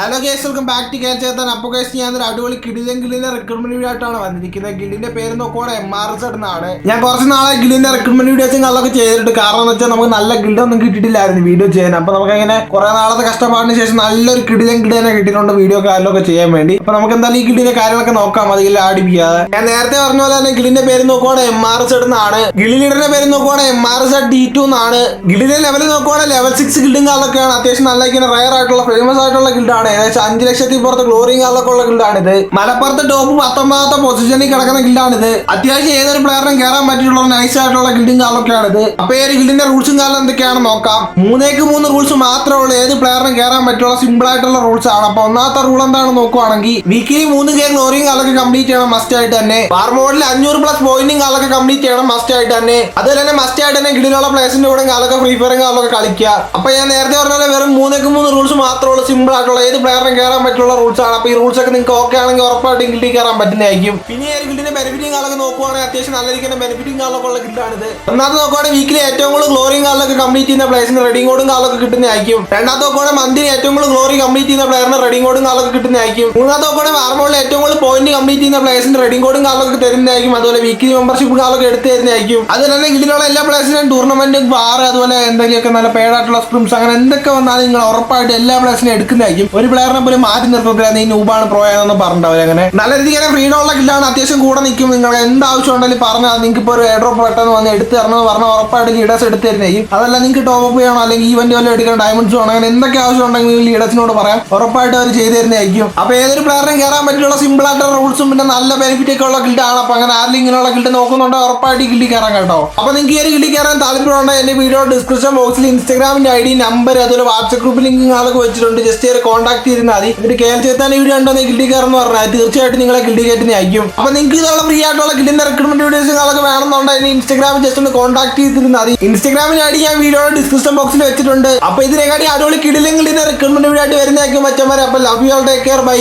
Hello guys welcome back to കേൾ ചേർത്താൻ അപ്പോൾ ഞാൻ ഒരു അടിപൊളി കിടിലൻ ഗിലിന്റെ റിക്രൂട്ട്മെന്റ് വീഡിയോ ആയിട്ടാണ് വന്നിരിക്കുന്നത് ഗിലിന്റെ പേര് നോക്കുവാണ് എം ആർ എസ് എന്നാണ് ഞാൻ കുറച്ച് നാളെ ഗിലിന്റെ റിക്രൂട്ട്മെന്റ് വീഡിയോസ് കള്ളൊക്കെ ചെയ്തിട്ട് കാരണം എന്ന് വെച്ചാൽ നമുക്ക് നല്ല ഗിൽഡൊന്നും കിട്ടിയിട്ടില്ലായിരുന്നു വീഡിയോ ചെയ്യാൻ. അപ്പോൾ നമുക്ക് അങ്ങനെ കുറെ നാളത്തെ കഷ്ടപ്പാടിന് ശേഷം നല്ലൊരു കിടിലൻ ഗിഡ് തന്നെ കിട്ടിയിട്ടുണ്ട് വീഡിയോ കാര്യങ്ങളൊക്കെ ചെയ്യാൻ വേണ്ടി. അപ്പോൾ നമുക്ക് എന്തായാലും ഈ ഗിലിന്റെ കാര്യങ്ങളൊക്കെ നോക്കാം. അതിൽ ആടിപ്പിക്കാതെ ഞാൻ നേരത്തെ പറഞ്ഞ പോലെ തന്നെ ഗിലിന്റെ പേര് നോക്കുവാണ് എം ആർ എസ് എന്നാണ് ഗിലി ലീഡറിന്റെ പേര് നോക്കുവാണ് M R S D two എന്നാണ്. ഗിലിന്റെ ലെവൽ നോക്കുവാണ് ലെവൽ സിക്സ് ഗിൽഡും കാലൊക്കെയാണ് അത്യാവശ്യം നല്ല ഇങ്ങനെ റയർ ആയിട്ടുള്ള ഫേമസ് ആയിട്ടുള്ള ഗിൽഡാണ് ഏകദേശം അഞ്ച് ലക്ഷത്തി പുറത്ത് ഗ്ലോറിയും കാലൊക്കെ ഉള്ള ഗിൽഡാണിത് മലപ്പുറത്ത് ടോപ്പ് പത്തൊമ്പതാമത്തെ പൊസിഷനിൽ കിടക്കുന്ന ഗിൽഡാണിത് അത്യാവശ്യം ഏതൊരു പ്ലെയറിനും കയറാൻ പറ്റിയിട്ടുള്ള നൈസ് ആയിട്ടുള്ള ഗിൽഡും കാലൊക്കെയാണിത് അപ്പൊ ഈ ഒരു ഗിൽഡിന്റെ റൂൾസും കാലം എന്തൊക്കെയാണെന്ന് നോക്കാം. മൂന്നേക്ക് മൂന്ന് റൂൾസ് മാത്രമേ ഉള്ളൂ ഏത് പ്ലെയറിനും കയറാൻ പറ്റുള്ള സിമ്പിൾ ആയിട്ടുള്ള റൂൾസ് ആണ്. അപ്പൊ ഒന്നാമത്തെ റൂൾ എന്താണ് നോക്കുവാണെങ്കിൽ വീക്കിലി മൂന്ന് കെ ഗ്ലോറിയും കാലൊക്കെ കംപ്ലീറ്റ് ചെയ്യണം മസ്റ്റ് ആയിട്ട് തന്നെ. ബാർ മോഡിൽ അഞ്ഞൂറ് പ്ലസ് പോയിന്റും കാലൊക്കെ കംപ്ലീറ്റ് ചെയ്യണം മസ്റ്റ് ആയിട്ട് തന്നെ. അതുപോലെ തന്നെ മസ്റ്റ് ആയിട്ട് തന്നെ ഗിഡിലുള്ള പ്ലേസിന്റെ കൂടെ കാലൊക്കെ ഫ്രീ ഫയറും കാലൊക്കെ കളിക്കുക. അപ്പൊ ഞാൻ നേരത്തെ പറഞ്ഞ പോലെ വെറും മൂന്നേക്ക് മൂന്ന് റൂൾസ് മാത്രമേ ഉള്ളൂ സിമ്പിൾ ആയിട്ടുള്ള. ഏത് പ്ലെയറിനും കയറാൻ പറ്റുള്ള റൂൾസ് ആണ്. അപ്പൊ ഈ റൂൾസ് ഒക്കെ നിങ്ങൾക്ക് ഓക്കെ ആണെങ്കിൽ ഉറപ്പായിട്ടും ഗിൽഡിൽ കയറാൻ പറ്റുന്നതായിരിക്കും. പിന്നെ ഈ ഗിൽഡിന്റെ ബെനിഫിറ്റും കാലൊക്കെ നോക്കുവാണെങ്കിൽ അത്യാവശ്യം നല്ല രീതിയിൽ ബെനിഫിറ്റും കാലൊക്കെ ഉള്ള ഗിൽഡാണിത് ഒന്നാമത് നോക്കുവാണെങ്കിൽ വീക്കിലി ഏറ്റവും കൂടുതൽ ഗ്ലോറിയും കാലൊക്കെ കംപ്ലീറ്റ് ചെയ്യുന്ന പ്ലേസിന് റെഡിംഗ് കോഡും കാലൊക്കെ കിട്ടുന്നതായിരിക്കും. രണ്ടാമത്തെ നോക്കുവാണെങ്കിൽ മന്തിന് ഏറ്റവും കൂടുതൽ ഗ്ലോറി കംപ്ലീറ്റ് ചെയ്യുന്ന പ്ലെയറിന് റെഡിംഗ് കോഡും കാലൊക്കെ കിട്ടുന്നതായിരിക്കും. മൂന്നാമത്തെ നോക്കുവാണെങ്കിൽ ആർമോളിൽ ഏറ്റവും കൂടുതൽ പോയിന്റ് കംപ്ലീറ്റ് ചെയ്യുന്ന പ്ലേസിന് റെഡിംഗ് കോഡും കാലൊക്കെ തരുന്നതായിരിക്കും. അതുപോലെ വീക്കിലി മെമ്പർഷിപ്പ് കാലൊക്കെ എടുത്ത് തരുന്നതായിരിക്കും. അതുപോലെ തന്നെ ഗിൽഡിലുള്ള എല്ലാ പ്ലേസിനും ടൂർണമെന്റും ബാർ അതുപോലെ എന്തെങ്കിലുമൊക്കെ നല്ല പേഡായിട്ടുള്ള സ്ക്രിംസ് അങ്ങനെ എന്തൊക്കെ വന്നാലും നിങ്ങൾ ഉറപ്പായിട്ട് എല്ലാ പ്ലേസിനും എടുക്കുന്നതായിരിക്കും. ഒരു പ്ലെയറിനെ പോലും മാറ്റി നിർത്തത്തില്ല നീ നൂബാണ് പ്രോ ആണെന്ന് പറഞ്ഞിട്ടുണ്ടാവും അങ്ങനെ. നല്ല രീതിക്ക് ഫ്രീഡം ഉള്ള കില്ലാണ് അത്യാവശ്യം കൂടെ നിൽക്കും. നിങ്ങൾ എന്ത് ആവശ്യം ഉണ്ടെങ്കിലും പറഞ്ഞാൽ നിങ്ങൾക്ക് ഇപ്പോൾ ഒരു എയർഡ്രോപ്പ് പെട്ടെന്ന് വന്ന് എടുത്ത് തരണമെന്ന് പറഞ്ഞാൽ ഉറപ്പായിട്ട് ലീഡേഴ്സ് എടുത്ത് തരുന്നതായിരിക്കും അതല്ല നിങ്ങൾക്ക് ടോപ്പ് അപ്പ് ചെയ്യണോ അല്ലെങ്കിൽ ഈവന്റ് വല്ലതും എടുക്കണം ഡയമണ്ട്സ് വേണം അങ്ങനെ എന്തൊക്കെ ആവശ്യം ഉണ്ടെങ്കിൽ ലീഡേഴ്സിനോട് പറയാം. ഉറപ്പായിട്ട് അവർ ചെയ്തു തരുന്നതായിരിക്കും അപ്പൊ ഏതൊരു പ്ലെയറിനും കയറാൻ പറ്റിയുള്ള സിമ്പിൾ ആയിട്ടുള്ള റൂൾസും പിന്നെ നല്ല ബെനിഫിറ്റ് ഒക്കെ ഉള്ള ഗിൽഡാണ് അപ്പൊ അങ്ങനെ ആരെങ്കിലും ഇങ്ങനെയുള്ള ഗിൽഡ് നോക്കുന്നുണ്ടോ? ഉറപ്പായിട്ട് കിട്ടി കയറാൻ കേട്ടോ. അപ്പൊ നിങ്ങൾക്ക് ഈ ഒരു കിട്ടി കയറാൻ താല്പര്യമുണ്ടെങ്കിൽ എന്റെ വീഡിയോ ഡിസ്ക്രിപ്ഷൻ ബോക്സിൽ ഇൻസ്റ്റാഗ്രാമിന്റെ ഐ ഡി നമ്പർ അതുപോലെ വാട്സ്ആപ്പ് ഗ്രൂപ്പ് ലിങ്ക് ആളൊക്കെ വെച്ചിട്ടുണ്ട്. ജസ്റ്റ് ഒരു കോൺടാക്ട് ചെയ്തിരുന്നാൽ മതി. എന്നിട്ട് എൽ ചേത്താൻ വീഡിയോ ഉണ്ടോ ഗിൽഡി കയറുന്ന പറഞ്ഞാൽ തീർച്ചയായിട്ടും നിങ്ങളെ ഗിൽഡി കയറ്റിനെ അയക്കും. അപ്പൊ നിങ്ങൾക്ക് ഇതുള്ള ഫ്രീ ആയിട്ടുള്ള ഗിൽഡിന്റെ റിക്രൂട്ട്മെന്റ് വീഡിയോസ് അതൊക്കെ വേണമെന്നുണ്ടെങ്കിൽ ഇൻസ്റ്റാഗ്രാമിൽ ജസ്റ്റ് ഒന്ന് കോൺടാക്ട് ചെയ്തിരുന്നാൽ മതി. ഇൻസ്റ്റാഗ്രാമിൽ ഐ ഞാൻ വീഡിയോ ഡിസ്ക്രിപ്ഷൻ ബോക്സിൽ വെച്ചിട്ടുണ്ട്. അപ്പൊ ഇതിനെക്കാട്ടി അടിപൊളി കിടിലും ഇതിന്റെ റിക്രൂട്ട്മെന്റ് വീഡിയോ ആയിട്ട് വരുന്നതായിരിക്കും മച്ചന്മാരെ. അപ്പൊ love you all take care bye